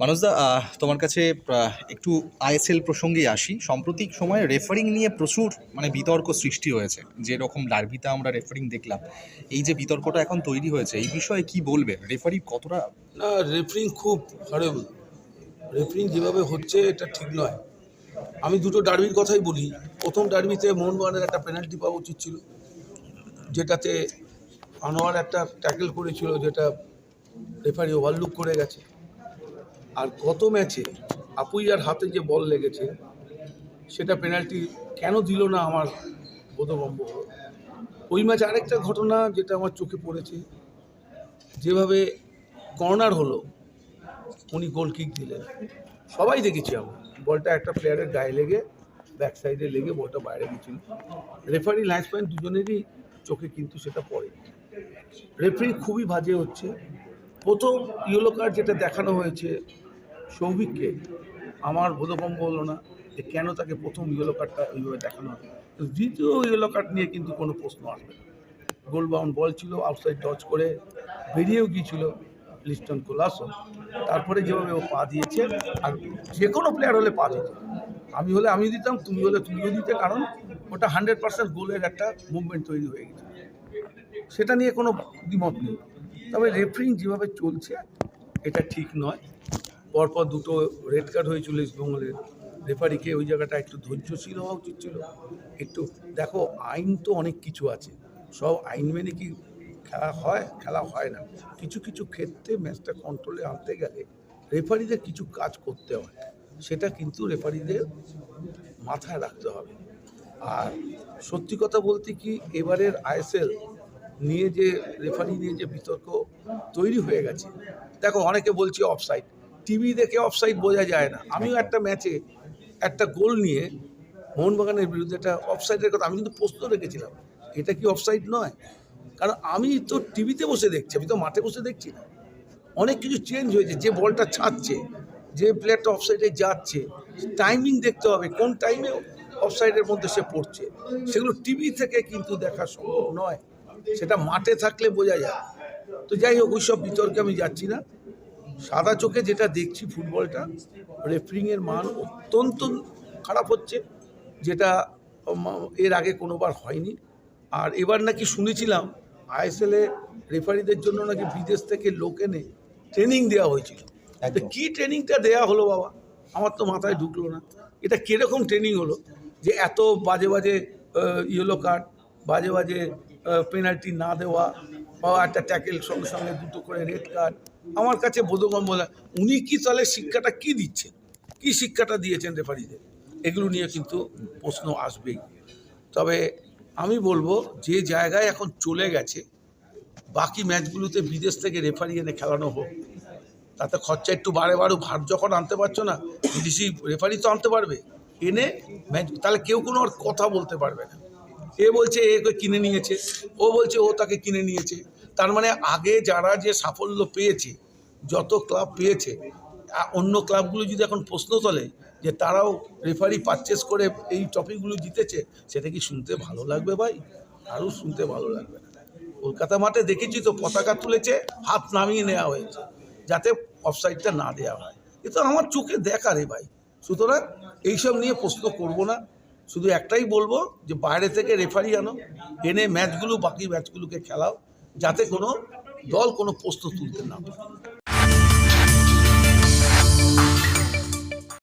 মানুষদা তোমার কাছে একটু আইএসএল প্রসঙ্গে আসি। সাম্প্রতিক সময়ে রেফারিং নিয়ে প্রচুর মানে বিতর্ক সৃষ্টি হয়েছে। যে রকম ডার্বিতে আমরা রেফারিং দেখলাম। এই যে বিতর্কটা এখন তৈরি হয়েছে, এই বিষয়ে কি বলবে? রেফারি কতটা? না রেফারিং খুব হরেবল রেফারিং যেভাবে হচ্ছে, এটা ঠিক নয়। আমি দুটো ডার্বির কথাই বলি। প্রথম ডার্বিতে মোহনবাগানের একটা পেনাল্টি পাওয়া উচিত ছিল, যেটাতে আনোয়ার একটা ট্যাকেল করেছিল, যেটা রেফারি ওভারলুক করে গেছে। আর গত ম্যাচে আপুইয়ার হাতে যে বল লেগেছে, সেটা পেনাল্টি কেন দিল না আমার বোধগম্য ওই ম্যাচ আরেকটা ঘটনা যেটা আমার চোখে পড়েছে, যেভাবে কর্নার হলো, উনি গোল কিক দিলেন। সবাই দেখেছি আমরা, বলটা একটা প্লেয়ারের গায়ে লেগে ব্যাক সাইডে লেগে বলটা বাইরে গেছিল। রেফারি লাইন্সম্যান দুজনেরই চোখে কিন্তু সেটা পড়ে। রেফারি খুবই বাজে হচ্ছে। প্রথম ইয়েলো কার্ড যেটা দেখানো হয়েছে সৌভিককে আমার বোধগম্য হলো না যে কেন তাকে প্রথম ইয়েলো কার্ডটা ওইভাবে দেখানো হবে দ্বিতীয় ইয়েলো কার্ড নিয়ে কিন্তু কোনো প্রশ্ন আসবে গোল বাউন্ড বল ছিল আউটসাইড টচ করে বেরিয়েও গিয়েছিল লিস্টন কোলাসো তারপরে যেভাবে ও পা দিয়েছে, আর যে কোনো প্লেয়ার হলে পা দিত। আমি হলে আমি দিতাম, তুমি হলে তুমিও দিতে, কারণ ওটা হান্ড্রেড পার্সেন্ট গোলের একটা মুভমেন্ট তৈরি হয়ে গেছে। সেটা নিয়ে কোনো দ্বিমত নেই। তবে রেফারিং যেভাবে চলছে, এটা ঠিক নয়। পরপর দুটো রেড কার্ড হয়েছিল ইস্টবেঙ্গলের রেফারিকে ওই জায়গাটা একটু ধৈর্যশীল হওয়া উচিত ছিল। একটু, দেখো, আইন তো অনেক কিছু আছে। সব আইন মেনে কি খেলা হয় খেলা হয় না। কিছু কিছু ক্ষেত্রে ম্যাচটা কন্ট্রোলে আনতে গেলে রেফারিদের কিছু কাজ করতে হয়। সেটা কিন্তু রেফারিদের মাথায় রাখতে হবে। আর সত্যি কথা বলতে কি, এবারের আইএসএল নিয়ে যে রেফারি নিয়ে যে বিতর্ক তৈরি হয়ে গেছে। দেখো, অনেকে বলছে অফসাইড টিভি দেখে অফসাইড বোঝা যায় না। আমিও একটা ম্যাচে একটা গোল নিয়ে মোহনবাগানের বিরুদ্ধে একটা অফসাইডের কথা আমি কিন্তু প্রশ্ন রেখেছিলাম এটা কি অফসাইড নয়? কারণ আমি তো টিভিতে বসে দেখছি আমি তো মাঠে বসে দেখছি না। অনেক কিছু চেঞ্জ হয়েছে যে বলটা ছাড়ছে যে প্লেয়ারটা অফসাইডে যাচ্ছে টাইমিং দেখতে হবে কোন টাইমে অফসাইডের মধ্যে সে পড়ছে। সেগুলো টিভি থেকে কিন্তু দেখা সম্ভব নয়। সেটা মাঠে থাকলে বোঝা যায়। তো যাই হোক ওই সব বিতর্কে আমি যাচ্ছি না। সাদা চোখে যেটা দেখছি ফুটবলটা রেফারিংয়ের মান অত্যন্ত খারাপ হচ্ছে যেটা এর আগে কোনোবার হয়নি। আর এবার নাকি শুনেছিলাম আইএসএলে রেফারিদের জন্য নাকি বিদেশ থেকে লোক এনে ট্রেনিং দেওয়া হয়েছিল। কী ট্রেনিংটা দেওয়া হলো বাবা? আমার তো মাথায় ঢুকলো না। এটা কীরকম ট্রেনিং হলো? যে এত বাজে বাজে ইয়েলো কার্ড বাজে বাজে পেনাল্টি না দেওয়া বা একটা ট্যাকেল সঙ্গে সঙ্গে দুটো করে রেড কার্ড আমার কাছে বোধগম্য না উনি কি তাহলে শিক্ষাটা কি দিচ্ছেন? কি শিক্ষাটা দিয়েছেন রেফারিদের? এগুলো নিয়ে কিন্তু প্রশ্ন আসবেই। তবে আমি বলব, যে জায়গায় এখন চলে গেছে, বাকি ম্যাচগুলোতে বিদেশ থেকে রেফারি এনে খেলানো হোক, তাতে খরচা একটু বাড়ে বাড়ুক। ভার যখন আনতে পারছ না, বিদেশি রেফারি তো আনতে পারবে। এনে ম্যাচ, তাহলে কেউ কোনো আর কথা বলতে পারবে না। এ বলছে, এ কে কিনে নিয়েছে, ও বলছে, ও তাকে কিনে নিয়েছে। তার মানে আগে যারা যে সাফল্য পেয়েছে, যত ক্লাব পেয়েছে অন্য ক্লাবগুলো যদি এখন প্রশ্ন তোলে যে তারাও রেফারি পারচেস করে এই টপিকগুলো জিতেছে, সেটা কি শুনতে ভালো লাগবে ভাই? আরও শুনতে ভালো লাগবে কলকাতা মাঠে দেখেছি তো, পতাকা তুলেছে, হাত নামিয়ে নেওয়া হয়েছে, যাতে অফসাইডটা না দেওয়া হয়। এ তো আমার চোখে দেখা রে ভাই। সুতরাং এইসব নিয়ে প্রশ্ন করব না। শুধু একটাই বলব যে বাইরে থেকে রেফারি আনো, এনে ম্যাচগুলো বাকি ম্যাচগুলোকে খেলাও। যাতে কোনো দল কোনো প্রশ্ন তুলতে না পারে।